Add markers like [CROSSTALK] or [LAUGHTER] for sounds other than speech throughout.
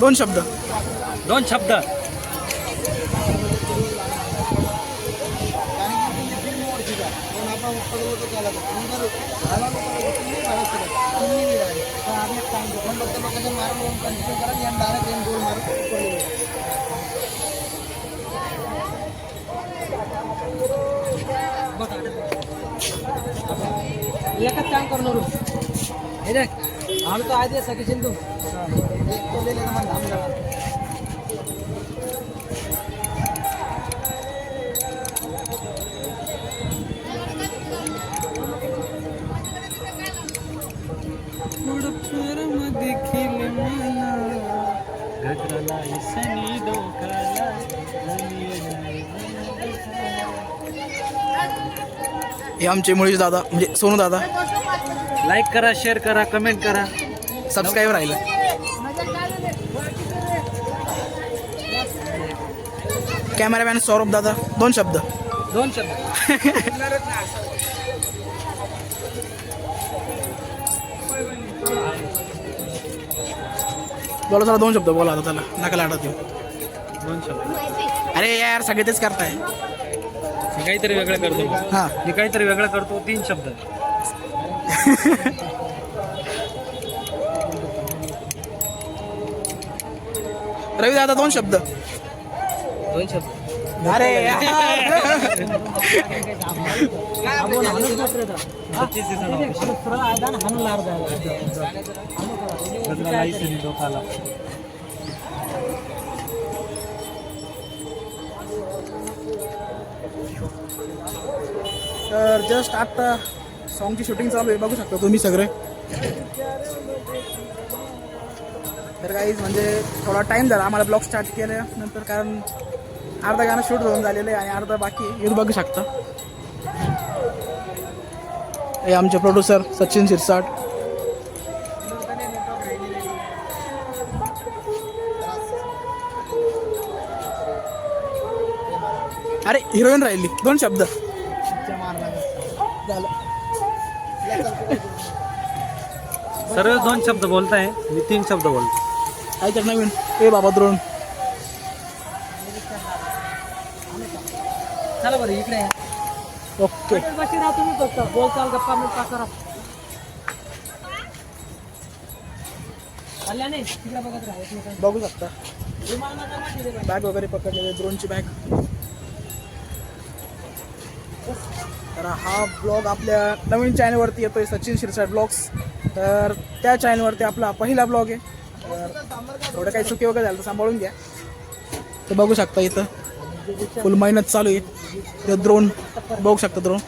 दोन शब्द. दोन शब्द. एकच काम करणार हे. देख आम्ही तो आधी सगळे चिंतू हे आमचे मुळीश दादा म्हणजे सोनू दादा. लाईक करा शेअर करा कमेंट करा. सबस्क्राईब राहिलं. कॅमेरामॅन सौरभ दादा दोन शब्द. दोन शब्द. बोला चला दोन शब्द बोला आता त्याला. नका लाडत दोन शब्द. अरे यार सगळे तेच करताय. मी काहीतरी वेगळं करतो. हां. मी काहीतरी वेगळं करतो तीन शब्द. रवी दादा दोन शब्द. दोन शब्द अरे तर. डोकाला जस्ट आता सॉन्गची शूटिंग चालू आहे. बघू शकता तुम्ही सगळे. तर काही म्हणजे थोडा टाईम झाला. आम्हाला ब्लॉग स्टार्ट केल्यानंतर कारण अर्धा गाणं शूट होऊन झालेलं आहे आणि अर्धा बाकी. हे बघू शकता. हे आमचे प्रोड्युसर सचिन शिरसाट. अरे हिरोईन राहिली. दोन शब्द. सर्व दोन शब्द बोलताय. मी तीन शब्द बोलतो. काय तर नवीन. ए बाबा द्रोण. चला बरं इकडे या. ओके. राहा तुम्ही फक्त. बोल चाल गप्पा करा. कल्याणी तिकडे बघत राहा एकमेकांना. बघू शकता. बॅग वगैरे पकडलेले द्रोणची बॅग तर हा ब्लॉग आपल्या नवीन चॅनलवरती येतोय सचिन शिरसाट ब्लॉग्स तर त्या चॅनलवरती आपला पहिला ब्लॉग आहे. तर थोडं काही चुकी वगैरे झालं तर सांभाळून घ्या. तर बघू शकता इथं. फुल मेहनत चालू आहे. द्रोण. बघू शकता द्रोण.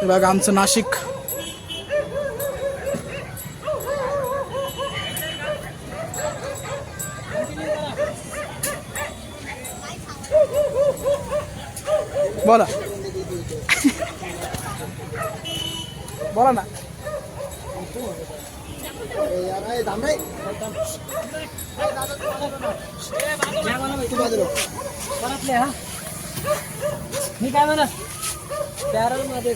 हे बघा आमचं नाशिक. बोला. [LAUGHS] बोला ना. हा मी काय म्हणा बॅरलमध्ये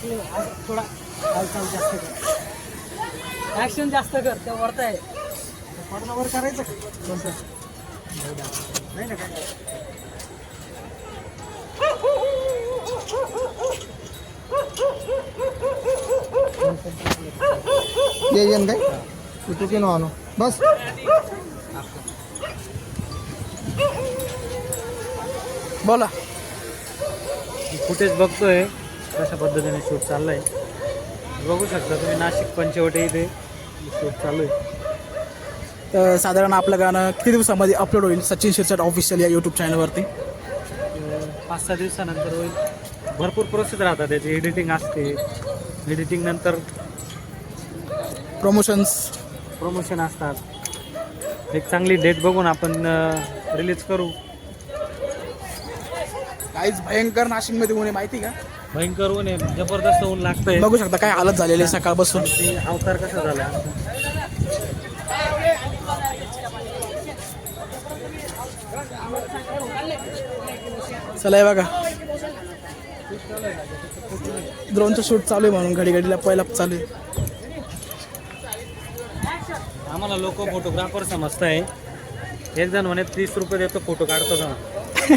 थोडा हालचाल जास्त कर. ऍक्शन जास्त कर त्या वरत आहे पडद्यावर करायचं नाही ना. काय ये येन काय तू चुकी नो बस. बोला. फुटेज बघतोय. कशा पद्धतीने शूट चाललंय. बघू शकता तुम्ही नाशिक पंचवटी इथे शूट चालू आहे. तर साधारण आपलं गाणं किती दिवसामध्ये अपलोड होईल? सचिन शिरसाट ऑफिशियल या यूट्यूब चॅनलवरती पाच सहा दिवसानंतर होईल. भरपूर प्रोसेस राहतात त्याची. एडिटिंग असते. एडिटिंग नंतर प्रमोशन्स प्रमोशन असतात. एक चांगली डेट बघून आपण रिलीज करू. काहीच भयंकर नाशिकमध्ये ऊन आहे माहिती का? भयंकर ऊन आहे. जबरदस्त ऊन लागतंय. बघू शकता काय हालत झालेली आहे सकाळपासून. अवतार कसा झाला? चला हे बघा. ड्रोनचं शूट चालू आहे म्हणून घडी घडीला पहिला चालू आहे. आम्हाला लोक फोटोग्राफर समजत आहे एक जण म्हणे तीस रुपये देतो फोटो काढतो का [LAUGHS]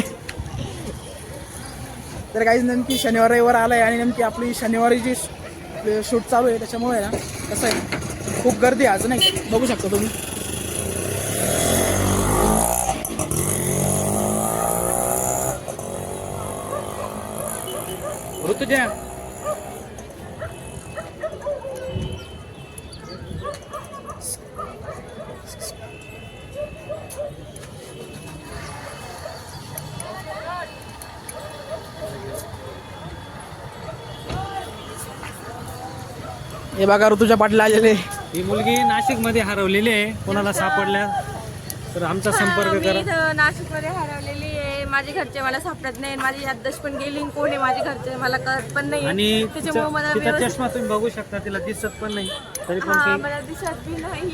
तर काही नेमकी शनिवार रविवार आलाय आणि नेमकी आपली शनिवारी जी शूट चालू आहे त्याच्यामुळे ना कसं आहे खूप गर्दी आज नाही. बघू शकता तुम्ही. ऋतुजा हे बघा ऋतुच्या पाटील आलेले. ही मुलगी नाशिकमध्ये हरवलेली आहे. कोणाला सापडल्या तर आमचा संपर्क मी करा. इथं नाशिकमध्ये हरवलेली आहे. माझे घरचे मला सापडत नाही. माझी याददाश्त पण गेली कोण आहे माझे घरचे मला कळत पण नाही. आणि त्याच्यामुळे मला तिचा व्यवस्थित चष्मा तुम्ही बघू शकता. तिला दिसत पण नाही. तरी पण हा मला दिसत बी नाही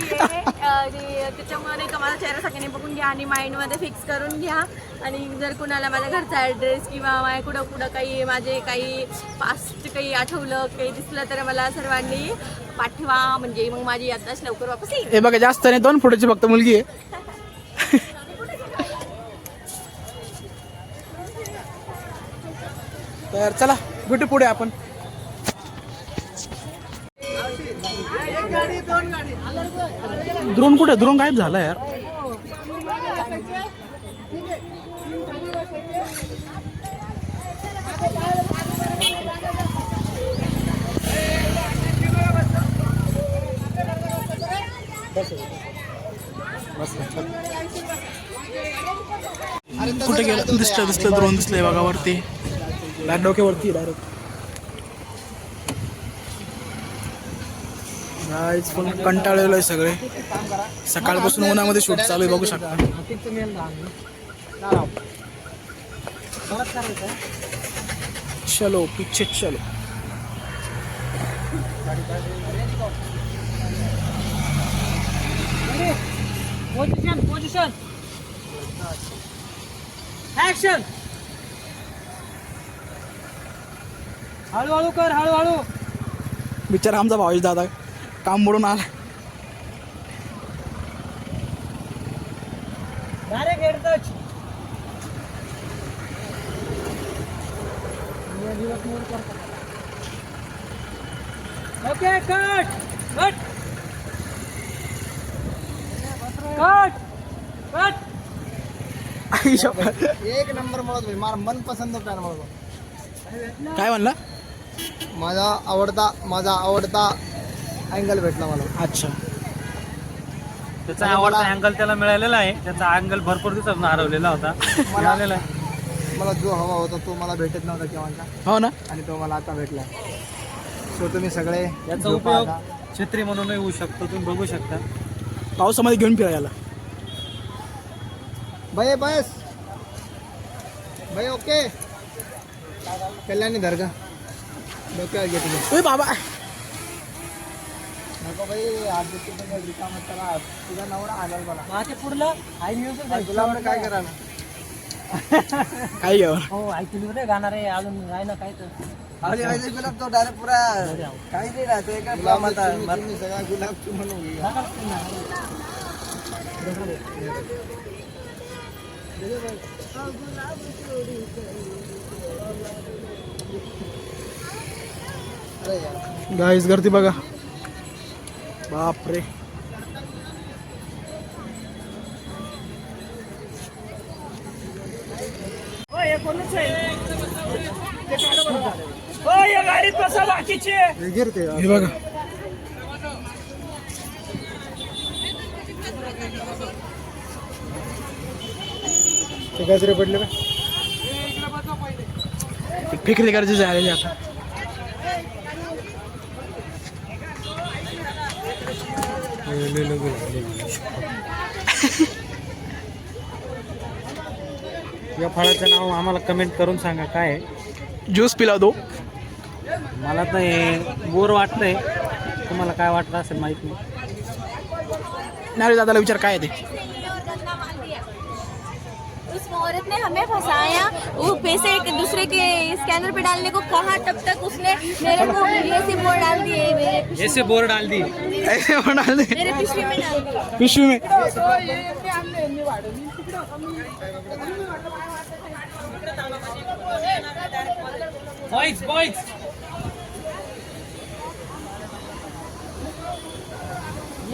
आणि त्याच्यामुळे नाही का माझा चेहरा सगळ्यांनी बघून घ्या आणि माइंडमध्ये फिक्स करून घ्या. आणि जर कुणाला माझ्या घरचा ॲड्रेस किंवा माझ्या कुठं कुठं काही माझे काही पास्ट काही आठवलं काही दिसलं तर मला सर्वांनी पाठवा. म्हणजे मग माझी याददाश्त लवकर वापस येईल. हे बघा जास्त नाही. दोन फुटाची फक्त मुलगी आहे. तर चला भेटू पुढे आपण. द्रोण कुठे? द्रोण गायब झाला यार. कुठे गेलं? दिसलं दिसलं द्रोण दिसलंय बघा वरती. बॅक डोक्यावरती डायरेक्ट गाईज पण कंटाळलेलो आहे सगळे. सकाळपासून उन्हामध्ये शूट चालू आहे बघू शकता. चलो पिच्छे चलो. पोझिशन पोझिशन ऍक्शन हळूहळू कर हळूहळू. बिचारा आमचा भावेश दादा. काम मोडून आला. Direct head touch okay cut cut cut cut. एक नंबर म्हणत भाई माझा मनपसंत पॅन म्हणतो काय म्हणला? माझा आवडता माझा आवडता अँगल भेटला मला. अच्छा. त्याचा आवडता अँगल त्याला मिळालेला आहे. त्याचा अँगल भरपूर दिवसात हरवलेला होता. मिळालेला आहे. मला जो हवा होता तो मला भेटत नव्हता केव्हा हो ना? आणि तो मला आता भेटला. सो तुम्ही सगळे याचा उपयोग. छत्री म्हणूनही होऊ शकतो. तुम्ही बघू शकता. पावसामध्ये घेऊन फिरायला भय बस भय ओके. कल्याणी धर का डोक्यावर घे तुझ्या ओय बाबा. नको भाई आज रिकाम चला तुझा नवरा आलाय मला. माझ्या पुढलं? हाय म्युझिक तुला काय करा काय घेऊ. हो ऐकली होते गाणार आहे? अजून आहे ना काय तर. गुलाब तो डायरेक्ट पुरा. काही नाही राहतो एका सगळा गुलाब तू म्हणून अरे यार गाईस गर्दी बघा बापरे हे गिरते हे बघा. ते गजरे पडले का? ते फेकले गरजेचे आलेले आता. या फळाचं नाव आम्हाला कमेंट करून सांगा काय आहे? ज्यूस पिला दो. मला तर हे बोर वाटतंय. तुम्हाला काय वाटलं असेल माहीत नाही. दादाला विचार काय आहे ते? औरत ने हमें फंसाया। वो पैसे एक दूसरे के स्कैनर पे डालने को कहा तब तक उसने मेरे को ये से बोर्ड डाल दिए ऐसे बोर डाल दी ऐसे म्हणाल ते. मेरे पिछले में डाल दिए। पिशवी में।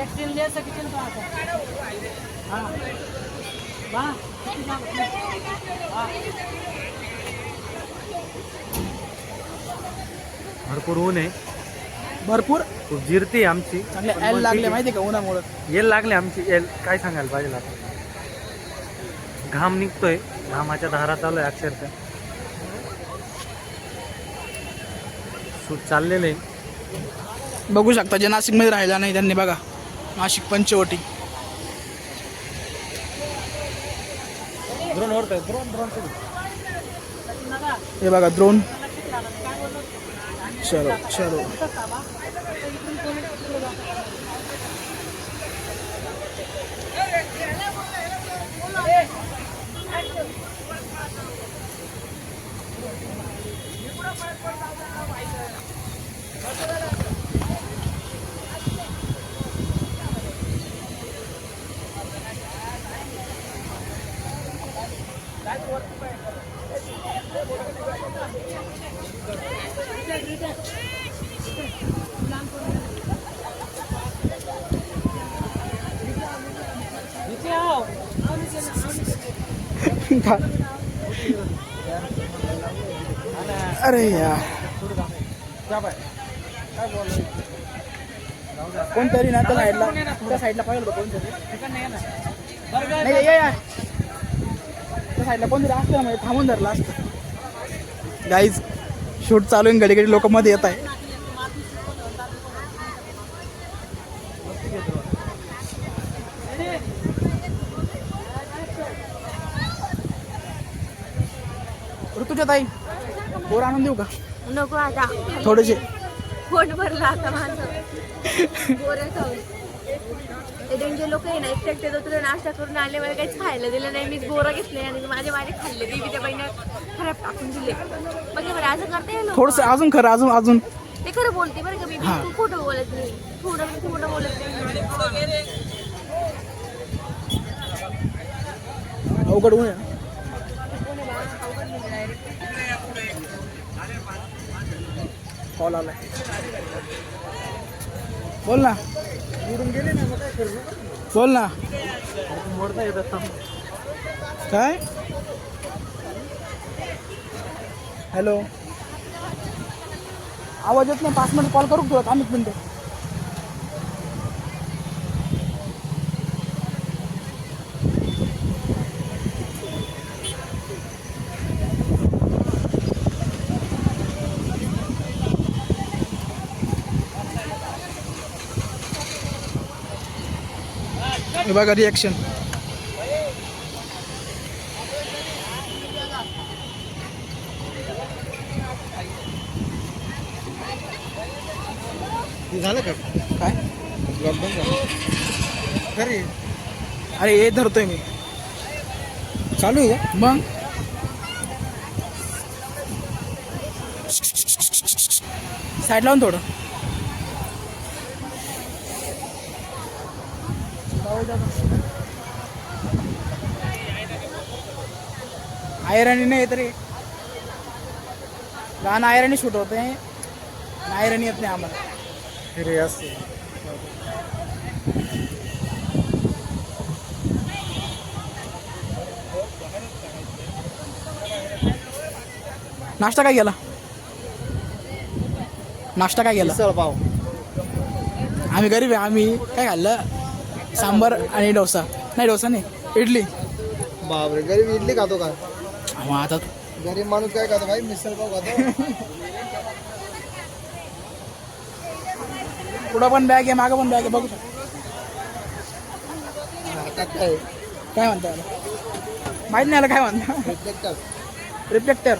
एक टीम ले सकते हैं। हाँ। भरपूर ऊन आहे. भरपूर? खूप जिरते आमची चांगले पण एल मग लागले ठीक माहिती का उन्हामुळं? आहे. येल लागले आमची येल काय सांगायला पाहिजे आता? घाम निघतोय घामाच्या धारा चालू आहे अक्षरशः. शूट चाललेलं आहे. बघू शकता जे नाशिकमध्ये राहिला नाही त्यांनी बघा. नाशिक पंचवटी ड्रोन ओढतोय ड्रोन ड्रोन हे बघा द्रोण चलो चलो अरे यार कोणतरी ना त्या साईडला त्या साईडला पाहिलं होतं कोणतरी नाही या या त्या साईडला कोणतरी असतं ना म्हणजे थांबून धरलं असतं. गाईज शूट चालू आहे घडी लोक मध्ये येत आहे. ऋतुच्या ताई बोर आणून देऊ का? नको आता. थोडेसे. पोट भरला आता माझं. बोरं ते डेंजर लोक आहे ना एकटे तर तुला नाश्ता करून आले मला काहीच खायला दिलं नाही. मी बोरं घेतले आणि माझे माझे खाल्ले. देवीच्या बहिणी खराब टाकून दिले. मग बरं असं करता थोडस अजून खरं अजून अजून. ते खरं बोलते बरं का मी. हा. तू खोटं बोलत नाही. थोडं मी खोटं बोलत नाही. अवघड ऊन आहे. कॉल आलाय. बोल ना. बोल ना. काय? हॅलो आवाज येत नाही पाच मिनिट कॉल करू तुला? काम एक मिनिट. हे बघा रिॲक्शन झालं का? काय? लॉकडाऊन झालं. खरी अरे हे धरतोय मी. चालू आहे का? मग? साईड लावून थोडं. नाही तरी गाणं आयरणी शूट होते. आयरणी येत नाही आम्हाला. असते. नाश्ता काय केला? नाश्ता काय मिसळ पाव. आम्ही गरीब आहे आम्ही काय खाल्लं? सांबार आणि डोसा. नाही डोसा नाही इडली. बापरे गरीब इडली खातो का? मग आता गरीब माणूस काय खातो भाई? मिसळ पाव खातो. पुढं पण बॅग आहे मागं पण बॅग आहे बघू शकता. काय? म्हणता? माहीत नाही याला काय म्हणता रिफ्लेक्टर रिफ्लेक्टर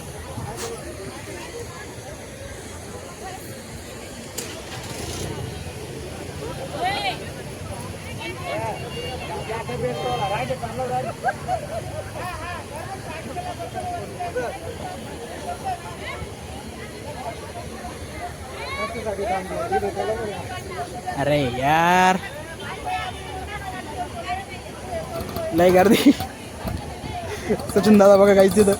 अरे यार. नाही गर्दी. सचिन दादा बघा काहीच तिथं.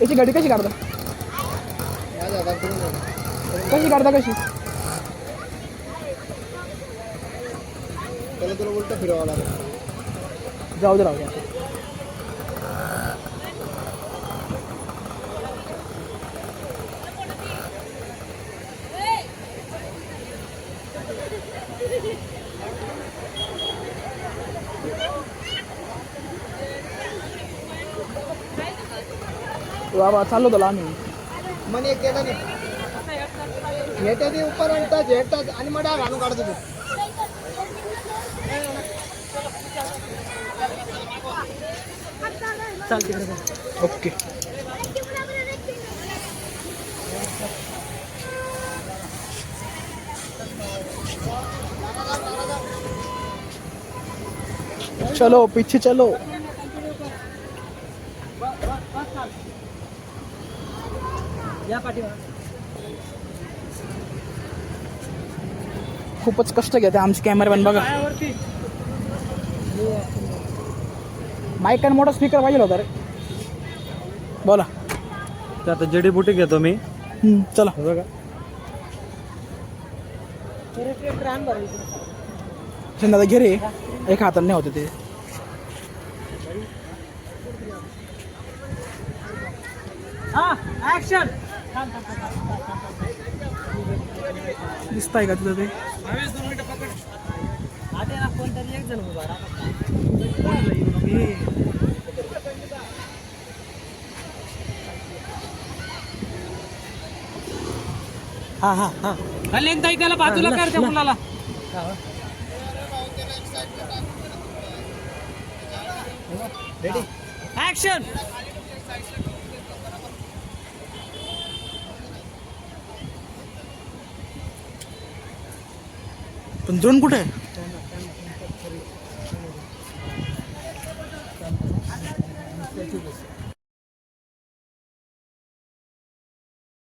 याची गाडी कशी काढता? कशी काढता कशी? त्याला तुला उलट लागेल. जाऊ दे राहू दे. बाबा चाललो होतो आम्ही. म्हणे एक केलं नाही. घेतात ते उपर आणतात झेडतात आणि मग डाग आणून काढतो तू चाल तिकडे जा. ओके. चलो पीछे चलो. खूपच कष्ट घेते आमचे कॅमेरामॅन बघा. माईक आणि मोठा स्पीकर पाहिजे होता रे. बोला. तर आता जडीबुटी घेतो मी. हम्म, चला. हे बघा. दादा घे रे. एका हाताने नाही होते ते. हा ऍक्शन दिसत आहे का तिथं ते? कोणतरी एक जण उभा राहा. हा हा हा. खाली एकदा त्याला बाजूला कर त्या मुलाला. रेडी ऍक्शन पण ड्रोन कुठे? आहे